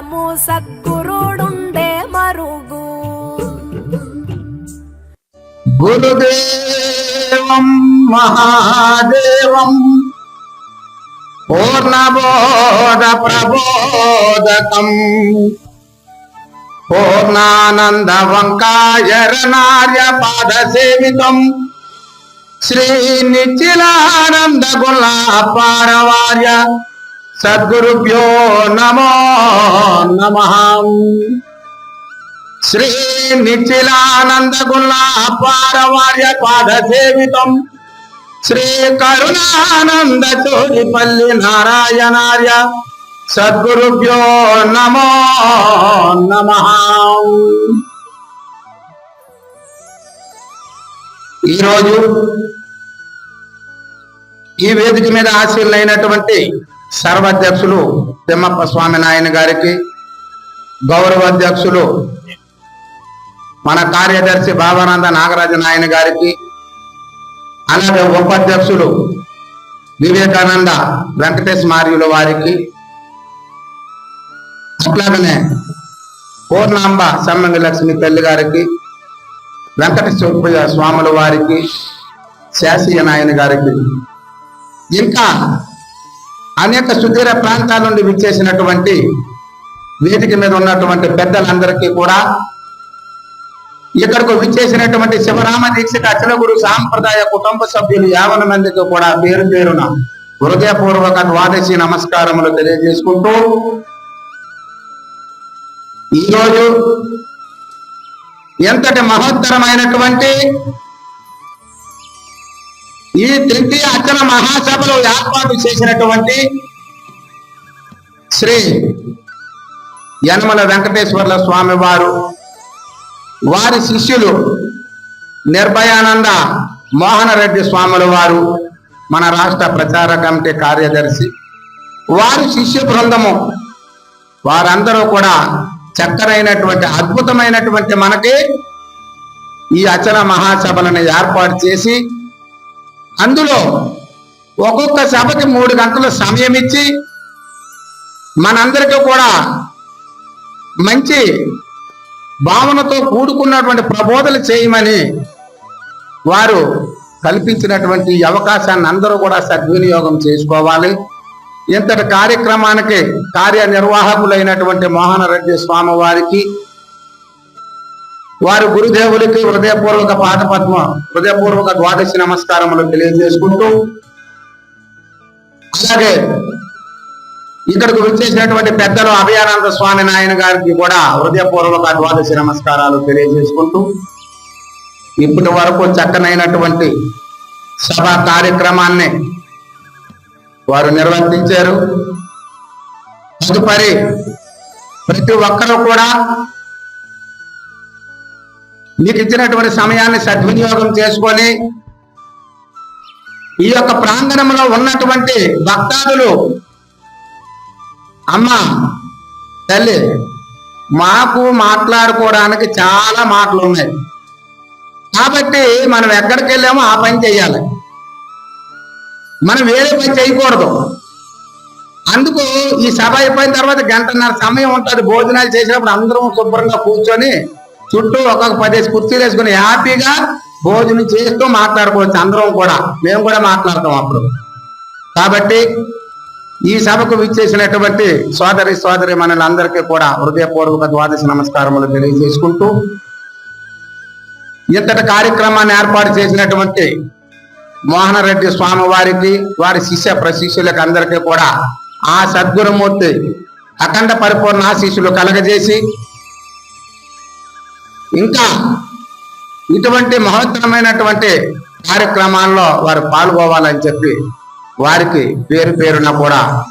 కాలము సద్గురుడుండే మరుగు. గురుదేవం మహాదేవం పూర్ణబోధ ప్రబోధకం. పూర్ణానంద వంకాయరనార్య పాద సేవితం శ్రీ నిఖిలానంద గులాపారవార్య సద్గురుభ్యో నమో నమ. శ్రీ నిఖిలానంద గుల్లాపారవార్య పాద సేవితం శ్రీ కరుణానంద చోరిపల్లి నారాయణార్య. సద్గురుభ్యో నమో నమ. ఈరోజు ఈ వేదిక మీద ఆశీర్లైనటువంటి సర్వాధ్యక్షులు తిమ్మప్ప స్వామి నాయన గారికి గౌరవ అధ్యక్షులు మన కార్యదర్శి బాబానంద నాగరాజ నాయన గారికి అలాగే ఉపాధ్యక్షులు వివేకానంద వెంకటేష్ మార్యుల వారికి అట్లాగనే పూర్ణాంబ సమ్మంగి లక్ష్మి తల్లి గారికి వెంకటేశ్వర స్వాముల వారికి శాసీయ నాయన గారికి ఇంకా అనేక సుదీర ప్రాంతాల నుండి విచ్చేసినటువంటి వేదిక మీద ఉన్నటువంటి పెద్దలందరికీ కూడా ఇక్కడకు విచ్చేసినటువంటి శివరామ దీక్షిత అచలగురు సాంప్రదాయ కుటుంబ సభ్యులు యావన మందికి కూడా పేరు పేరున హృదయపూర్వక ద్వాదశి నమస్కారములు తెలియజేసుకుంటూ ఈరోజు ఎంతటి మహోత్తరమైనటువంటి ఈ తృతీయ అచల మహాసభలో ఏర్పాటు చేసినటువంటి శ్రీ యనమల వెంకటేశ్వర్ల స్వామి వారు వారి శిష్యులు నిర్భయానంద మోహనరెడ్డి స్వాముల వారు మన రాష్ట్ర ప్రచార కమిటీ కార్యదర్శి వారి శిష్య బృందము వారందరూ కూడా చక్కరైనటువంటి అద్భుతమైనటువంటి మనకి ఈ అచల మహాసభలను ఏర్పాటు చేసి అందులో ఒక్కొక్క సభకి మూడు గంటల సమయం ఇచ్చి మనందరికీ కూడా మంచి భావనతో కూడుకున్నటువంటి ప్రబోధలు చేయమని వారు కల్పించినటువంటి అవకాశాన్ని అందరూ కూడా సద్వినియోగం చేసుకోవాలి. ఇంతటి కార్యక్రమానికి కార్యనిర్వాహకులైనటువంటి మోహనరెడ్డి స్వామి వారికి వారు గురుదేవులకి హృదయపూర్వక పాదపద్మ హృదయపూర్వక ద్వాదశి నమస్కారములు తెలియజేసుకుంటూ అలాగే ఇక్కడికి వచ్చేసినటువంటి పెద్దలు అభయానంద స్వామి నాయన గారికి కూడా హృదయపూర్వక ద్వాదశి నమస్కారాలు తెలియజేసుకుంటూ ఇప్పటి వరకు చక్కనైనటువంటి సభా కార్యక్రమాన్ని వారు నిర్వర్తించారు. తదుపరి ప్రతి ఒక్కరూ కూడా నీకు ఇచ్చినటువంటి సమయాన్ని సద్వినియోగం చేసుకొని ఈ యొక్క ప్రాంగణంలో ఉన్నటువంటి భక్తాదులు అమ్మ తల్లి మాకు మాట్లాడుకోవడానికి చాలా మాటలు ఉన్నాయి. కాబట్టి మనం ఎక్కడికి వెళ్ళామో ఆ పని చేయాలి. మనం వేరే పని చేయకూడదు. అందుకు ఈ సభ అయిపోయిన తర్వాత గంటన్నర సమయం ఉంటుంది. భోజనాలు చేసినప్పుడు అందరం శుభ్రంగా కూర్చొని చుట్టూ ఒక్కొక్క పదేసి కుర్చీలు వేసుకుని హ్యాపీగా భోజనం చేస్తూ మాట్లాడుకోవచ్చు అందరం కూడా. మేము కూడా మాట్లాడతాం అప్పుడు. కాబట్టి ఈ సభకు విచ్చేసినటువంటి సోదరి సోదరి మనలందరికీ కూడా హృదయపూర్వక ద్వాదశి నమస్కారములు తెలియజేసుకుంటూ ఇంతటి కార్యక్రమాన్ని ఏర్పాటు చేసినటువంటి మోహనరెడ్డి స్వామి వారికి వారి శిష్య ప్రశిష్యులకు అందరికీ కూడా ఆ సద్గురుమూర్తి అఖండ పరిపూర్ణ ఆశీస్సులు కలగజేసి ఇంకా ఇటువంటి మహత్తరమైనటువంటి కార్యక్రమాల్లో వారు పాల్గొవాలని చెప్పి వారికి పేరు పేరున కూడా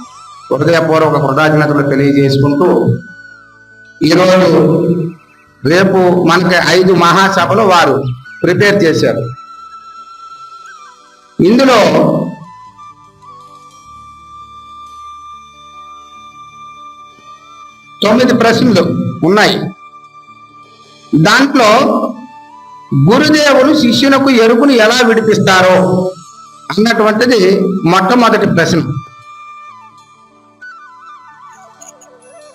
హృదయపూర్వక కృతజ్ఞతలు తెలియజేసుకుంటూ ఈరోజు రేపు మనకి ఐదు మహాసభలు వారు ప్రిపేర్ చేశారు. ఇందులో తొమ్మిది ప్రశ్నలు ఉన్నాయి. దాంట్లో గురుదేవులు శిష్యులకు ఎరుకును ఎలా విడిపిస్తారో అన్నటువంటిది మొట్టమొదటి ప్రశ్న.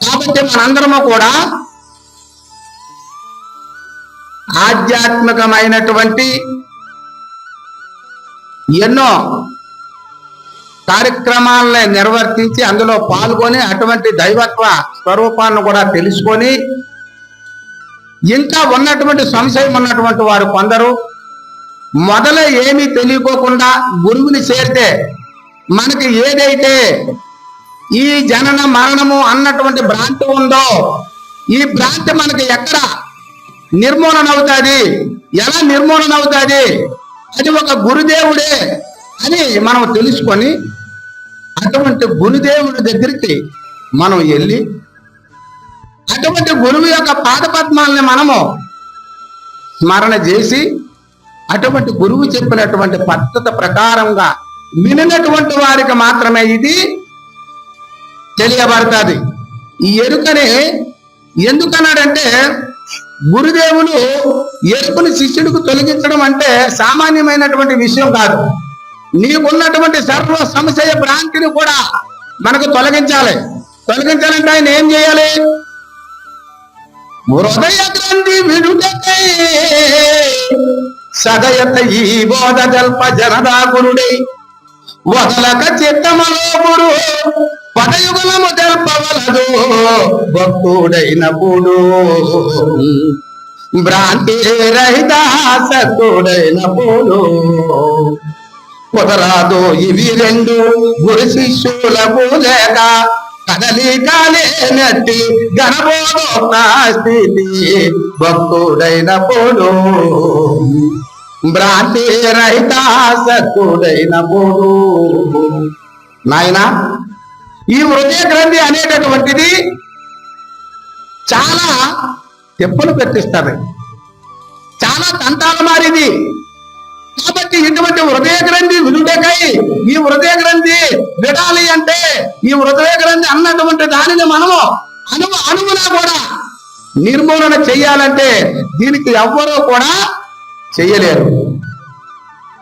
కాబట్టి మనందరము కూడా ఆధ్యాత్మికమైనటువంటి ఎన్నో కార్యక్రమాలని నిర్వర్తించి అందులో పాల్గొని అటువంటి దైవత్వ స్వరూపాన్ని కూడా తెలుసుకొని ఇంకా ఉన్నటువంటి సంశయం ఉన్నటువంటి వారు కొందరు మొదల ఏమీ తెలియకోకుండా గురువుని చేరితే మనకి ఏదైతే ఈ జనన మరణము అన్నటువంటి భ్రాంతి ఉందో ఈ భ్రాంతి మనకి ఎక్కడ నిర్మూలన అవుతుంది? ఎలా నిర్మూలన అవుతుంది? అది ఒక గురుదేవుడే అని మనం తెలుసుకొని అటువంటి గురుదేవుడి దగ్గరికి మనం వెళ్ళి అటువంటి గురువు యొక్క పాదపద్మాలని మనము స్మరణ చేసి అటువంటి గురువు చెప్పినటువంటి పద్ధతి ప్రకారంగా వినినటువంటి వారికి మాత్రమే ఇది తెలియబడుతుంది. ఈ ఎరుకని ఎందుకన్నాడంటే గురుదేవులు ఎరుకుని శిష్యుడికి తొలగించడం అంటే సామాన్యమైనటువంటి విషయం కాదు. నీకున్నటువంటి సర్వ సంశయ భ్రాంతిని కూడా మనకు తొలగించాలి. తొలగించాలంటే ఆయన ఏం చేయాలి? హృదయ గ్రంథి విడుటకై సదయత ఈ బోధ జల్ప జనదాకురుడై వదలక చిత్తమలో గురు జల్పవలదు తెల్పవలదు భక్తుడైనప్పుడు భ్రాంతి రహిత సత్తుడైనప్పుడు కుదరాదు ఇవి రెండు గురు శిష్యులకు లేక కదలికలేనట్టి గణబోధోక్త స్థితి భక్తుడైనప్పుడు భ్రాంతి రహిత సత్తుడైనప్పుడు నాయన ఈ హృదయ గ్రంథి అనేటటువంటిది చాలా తెప్పలు పెట్టిస్తారు చాలా తంతాలు మారిది. కాబట్టి ఇటువంటి హృదయ గ్రంథి వినుటకై ఈ హృదయ గ్రంథి విడాలి అంటే ఈ హృదయ గ్రంథి అన్నటువంటి దానిని మనము అణువు అణువున కూడా నిర్మూలన చెయ్యాలంటే దీనికి ఎవ్వరూ కూడా చెయ్యలేరు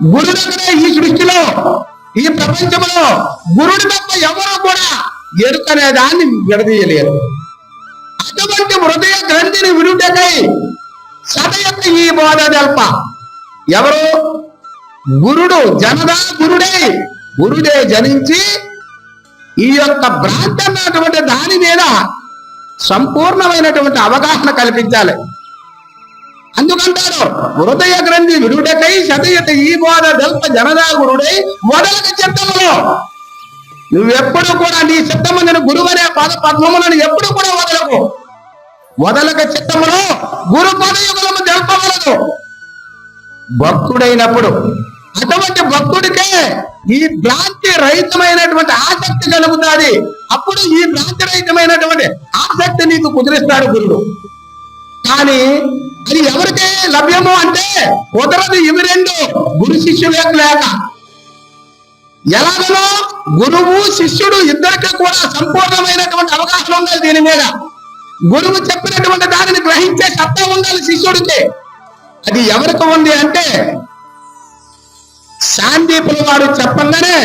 గురుడు దగ్గరే ఈ సృష్టిలో ఈ ప్రపంచంలో గురుడు తప్ప ఎవరూ కూడా ఎరుకనే దాన్ని విడదీయలేరు. అటువంటి హృదయ గ్రంథిని విడుటకై యొక్క ఈ బోధ తెల్ప ఎవరు? గురుడు జనదా గురుడే. గురుడే జనించి ఈ యొక్క భ్రాంతి అన్నటువంటి దాని మీద సంపూర్ణమైనటువంటి అవగాహన కల్పించాలి. అందుకంటారు హృదయ గ్రంథి విడుటకై సదయత ఈ బోధ దల్ప జనదా గురుడై వదలక చిత్తములో. నువ్వెప్పుడు కూడా నీ చిత్తమందిన గురువు అనే పద పద్మములను ఎప్పుడు కూడా వదలకు. వదలక చిత్తములో గురు పదయుగలము జల్పవలదు భక్తుడైనప్పుడు అటువంటి భక్తుడికే ఈ భ్రాంతి రహితమైనటువంటి ఆసక్తి కలుగుతుంది. అప్పుడు ఈ భ్రాంతి రహితమైనటువంటి ఆసక్తి నీకు కుదిరిస్తాడు గురుడు. కానీ అది ఎవరికే లభ్యము అంటే కుదరదు ఇవి రెండు గురు శిష్యులకు లేక. ఎలాగనో గురువు శిష్యుడు ఇద్దరికి కూడా సంపూర్ణమైనటువంటి అవకాశం ఉండాలి దీని మీద. గురువు చెప్పినటువంటి దానిని గ్రహించే సత్తా ఉండాలి శిష్యుడికి. అది ఎవరికి ఉంది అంటే శాంతిపుల వారు చెప్పంగానే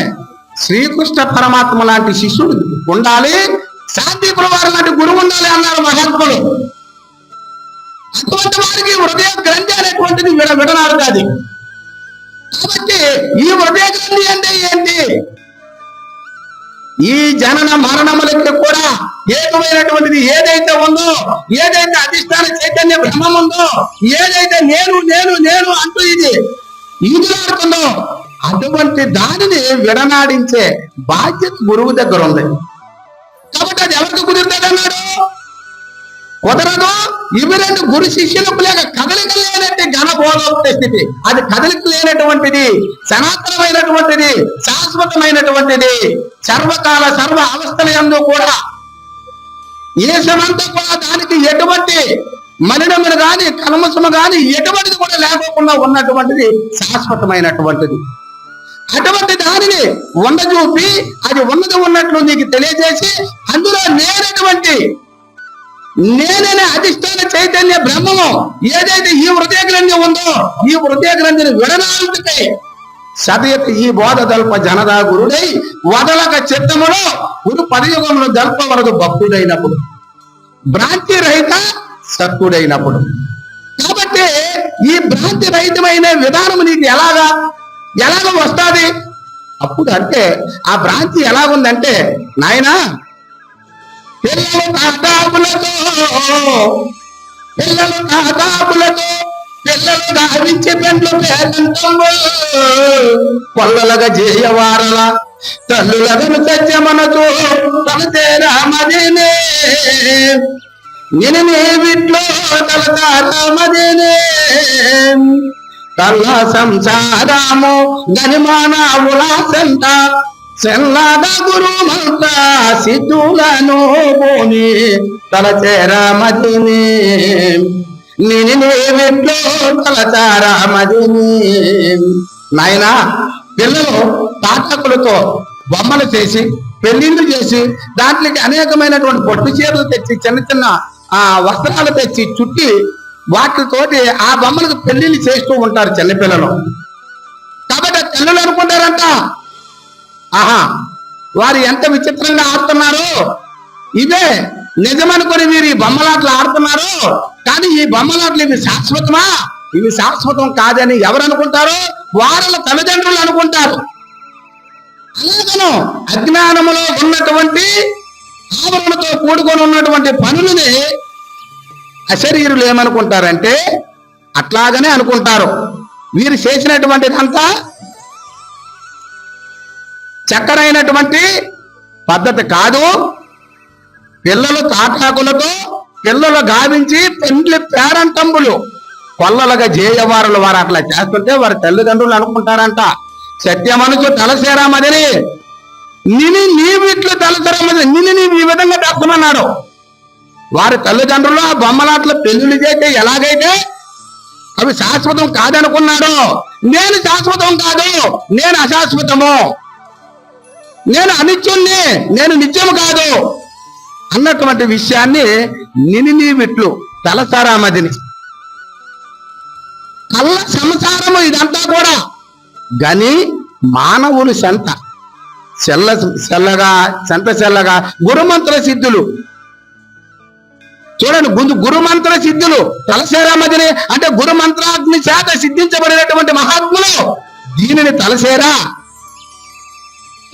శ్రీకృష్ణ పరమాత్మ లాంటి శిష్యుడు ఉండాలి. శాంతిపుల వారు లాంటి గురువు ఉండాలి అన్నారు మహాత్ములు అటువంటి వారికి హృదయ గ్రంథి అనేటువంటిది విడ విడనాడుతుంది కాబట్టి ఈ హృదయ గ్రంథి అంటే ఏంటి? ఈ జనన మరణములకి కూడా ఏకమైనటువంటిది ఏదైతే ఉందో ఏదైతే అధిష్టాన చైతన్య బ్రహ్మం ఉందో ఏదైతే నేను నేను నేను అంటూ ఇది ఈదులాడుతుందో అటువంటి దానిని విడనాడించే బాధ్యత గురువు దగ్గర ఉంది. కాబట్టి అది ఎవరికి కుదురుతాడన్నాడు కుదరదు. ఇవి రెండు గురు శిష్యులకు లేక కదలిక లేనట్టు ఘనబోధోక్త స్థితి. అది కదలిక లేనటువంటిది సనాతనమైనటువంటిది శాశ్వతమైనటువంటిది సర్వకాల సర్వ అవస్థల ఎందు కూడా. ఏసమంతా కూడా దానికి ఎటువంటి మలినములు గాని కల్మసము గాని ఎటువంటిది కూడా లేకోకుండా ఉన్నటువంటిది శాశ్వతమైనటువంటిది. అటువంటి దానిని ఉండజూపి అది ఉన్నది ఉన్నట్లు నీకు తెలియజేసి అందులో నేనటువంటి నేననే అధిష్టాన చైతన్య బ్రహ్మము. ఏదైతే ఈ హృదయ గ్రంథి ఉందో ఈ హృదయ గ్రంథిని విడనాందుకై సతయత్ ఈ బోధ దల్ప జనదా గురుడై వదలక చిత్తములో గురు పదయుగంలో దల్పవరదు భక్తుడైనప్పుడు భ్రాంతి రహిత సత్తుడైనప్పుడు. కాబట్టి ఈ భ్రాంతి రహితమైన విధానం నీకు ఎలాగా ఎలాగ వస్తుంది? అప్పుడు అంటే ఆ భ్రాంతి ఎలాగుందంటే నాయనా పిల్లలు ఆదాములతో పిల్లలు ఆదాములతో పిల్లలు గావించే పెండ్లు పేదంతంబు కొల్లలుగా చేయవారల తల్లులగను సత్యమనచు తలతే రామదేనే. నేను నీ వీట్లో తలతా రామదేనే. కళ్ళ సంసారము గనిమాన ఉలాసంత చెల్లద గురుమంత సిద్ధులను పోని తలచేరామదిని నేను నీవిట్లో తలచారామదిని నాయనా పిల్లలు పాఠకులతో బొమ్మలు చేసి పెళ్ళిళ్ళు చేసి దాంట్లోకి అనేకమైనటువంటి పొట్టు చీరలు తెచ్చి చిన్న చిన్న ఆ వస్త్రాలు తెచ్చి చుట్టి వాటితోటి ఆ బొమ్మలకు పెళ్ళిళ్ళు చేస్తూ ఉంటారు చిన్నపిల్లలు. కాబట్టి తల్లులు అనుకుంటారంట ఆహా వారు ఎంత విచిత్రంగా ఆడుతున్నారు. ఇదే నిజమనుకుని మీరు ఈ బొమ్మలాటలు ఆడుతున్నారు. కానీ ఈ బొమ్మలాటలు ఇవి శాశ్వతమా? ఇవి శాశ్వతం కాదని ఎవరు అనుకుంటారు వారుల తల్లిదండ్రులు అనుకుంటారు. అలాగను అజ్ఞానములో ఉన్నటువంటి ఆవరణతో కూడుకొని ఉన్నటువంటి పనులని అశరీరులు ఏమనుకుంటారంటే అట్లాగనే అనుకుంటారు. వీరు చేసినటువంటిదంతా చక్కనైనటువంటి పద్ధతి కాదు. పిల్లలు తాటాకులతో పిల్లలు గావించి పెండ్లి పేరంటంబులు. కొల్లలుగా జేయవారులు వారు అట్లా చేస్తుంటే వారి తల్లిదండ్రులు అనుకుంటారంట. సత్యమనుచు తలసేరామదని నిని నీవిట్లు తలసేరామని నిన్ను నీవు ఈ విధంగా చేస్తామన్నాడు వారి తల్లిదండ్రులు ఆ బొమ్మలాట్ల పెళ్ళిళ్ళు చేస్తే ఎలాగైతే అవి శాశ్వతం కాదనుకున్నాడు. నేను శాశ్వతం కాదు. నేను అశాశ్వతము. నేను అనిత్యుణ్ణి నేను నిత్యము కాదు అన్నటువంటి విషయాన్ని నినినీవిట్లు తలసారామదిని. కళ్ళ సంసారము ఇదంతా కూడా గని మానవుని సంత చెల్ల చెల్లగా సంత చెల్లగా గురుమంత్ర సిద్ధులు. చూడండి గురు గురుమంత్ర సిద్ధులు తలసేరామదిని అంటే గురుమంత్రాగ్ని చేత సిద్ధించబడినటువంటి మహాత్ములు. దీనిని తలసేరా.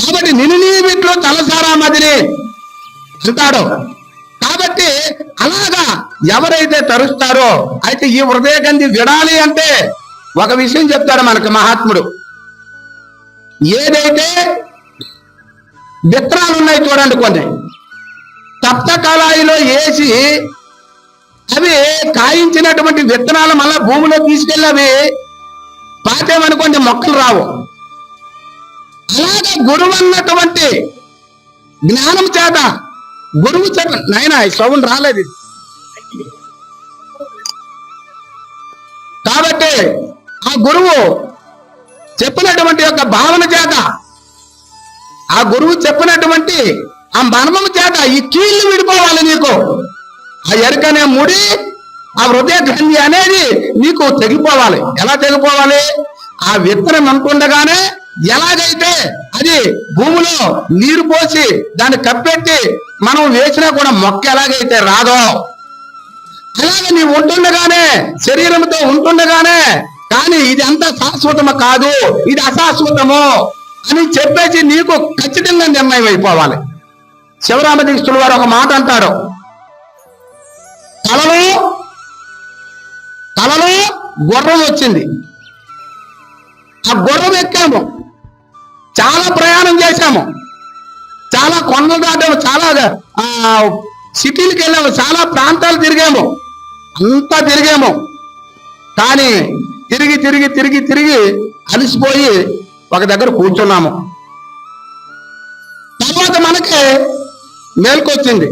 కాబట్టి నిన్ను వీటిలో తలసారా మాదిరి అంటాడు. కాబట్టి అలాగా ఎవరైతే తరుస్తారో అయితే ఈ హృదయ గంధి విడాలి అంటే ఒక విషయం చెప్తాడు మనకి మహాత్ముడు. ఏదైతే విత్తనాలు ఉన్నాయి చూడండి కొన్ని. తప్త కళాయిలో వేసి అవి కాయించినటువంటి విత్తనాలు మళ్ళా భూమిలో తీసుకెళ్ళి అవి పాతేమనుకోండి మొక్కలు రావు. అలాగే గురువు అన్నటువంటి జ్ఞానం చేత గురువు చేత నాయన సౌండ్ రాలేదు కాబట్టి ఆ గురువు చెప్పినటువంటి యొక్క భావన చేత ఆ గురువు చెప్పినటువంటి ఆ మర్మం చేత ఈ కీళ్ళు విడిపోవాలి నీకు. ఆ ఎరుకనే ముడి ఆ హృదయ గ్రంథి అనేది నీకు తెగిపోవాలి. ఎలా తెగిపోవాలి? ఆ విత్తనం అనుకుండగానే ఎలాగైతే అది భూమిలో నీరు పోసి దాన్ని కప్పెట్టి మనం వేసినా కూడా మొక్క ఎలాగైతే రాదో అలాగే నీవు ఉంటుండగానే శరీరంతో ఉంటుండగానే కానీ ఇది అంత శాశ్వతము కాదు ఇది అశాశ్వతము అని చెప్పేసి నీకు ఖచ్చితంగా నిర్ణయం అయిపోవాలి. శివరామదీక్షుల వారు ఒక మాట అంటారు. కలలో కలలో గుర్రం వచ్చింది. ఆ గుర్రం ఎక్కాము. చాలా ప్రయాణం చేశాము. చాలా కొండలు దాటాము. చాలా ఆ, సిటీలకు వెళ్ళాము. చాలా ప్రాంతాలు తిరిగాము. అంతా తిరిగాము. కానీ తిరిగి తిరిగి తిరిగి తిరిగి అలసిపోయి ఒక దగ్గర కూర్చున్నాము. తర్వాత మనకి మేల్కొచ్చింది.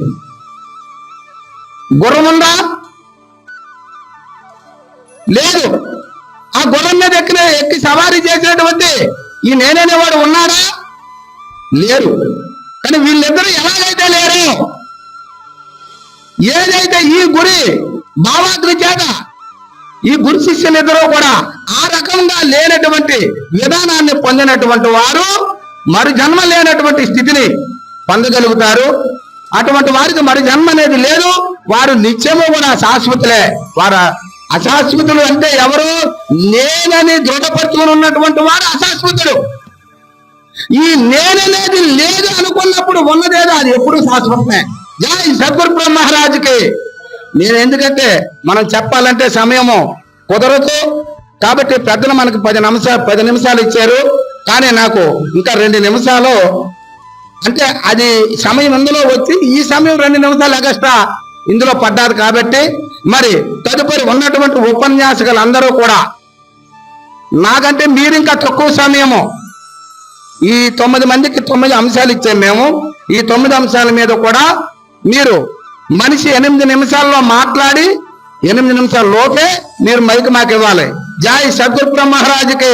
గుర్రముందా? లేదు. ఆ గుర్రం మీద ఎక్కిన ఎక్కి సవారీ చేసినటువంటి ఈ నేననేవాడు ఉన్నాడా? లేరు. కానీ వీళ్ళిద్దరూ ఎలాగైతే లేరు ఏదైతే ఈ గురి భావాగ్ని చేత ఈ గురు శిష్యులిద్దరూ కూడా ఆ రకంగా లేనటువంటి విధానాన్ని పొందినటువంటి వారు మరి జన్మ లేనటువంటి స్థితిని పొందగలుగుతారు. అటువంటి వారికి మరి జన్మ అనేది లేదు. వారు నిత్యము కూడా శాశ్వతలే. వారు అశాశ్వతుడు అంటే ఎవరు? నేనని దృఢపరచుకుని ఉన్నటువంటి వాడు అశాశ్వతుడు. ఈ నేననేది లేదు అనుకున్నప్పుడు ఉన్నదేదో అది ఎప్పుడు శాశ్వతమే. జై సద్గురు మహారాజుకి. నేను ఎందుకంటే మనం చెప్పాలంటే సమయము కుదరదు. కాబట్టి పెద్దలు మనకు పది నిమిషాలు పది నిమిషాలు ఇచ్చారు. కానీ నాకు ఇంకా రెండు నిమిషాలు. అంటే అది సమయం ఇందులో వచ్చి ఈ సమయం రెండు నిమిషాలు ఎగస్ట్రా ఇందులో పడ్డారు కాబట్టి మరి తదుపరి ఉన్నటువంటి ఉపన్యాసకులు అందరూ కూడా నాకంటే మీరు ఇంకా తక్కువ సమయము. ఈ తొమ్మిది మందికి తొమ్మిది అంశాలు ఇచ్చాం మేము. ఈ తొమ్మిది అంశాల మీద కూడా మీరు మనిషి ఎనిమిది నిమిషాల్లో మాట్లాడి ఎనిమిది నిమిషాల లోపే మీరు మైక్ మాకు ఇవ్వాలి. జాయి సద్గురు మహారాజుకి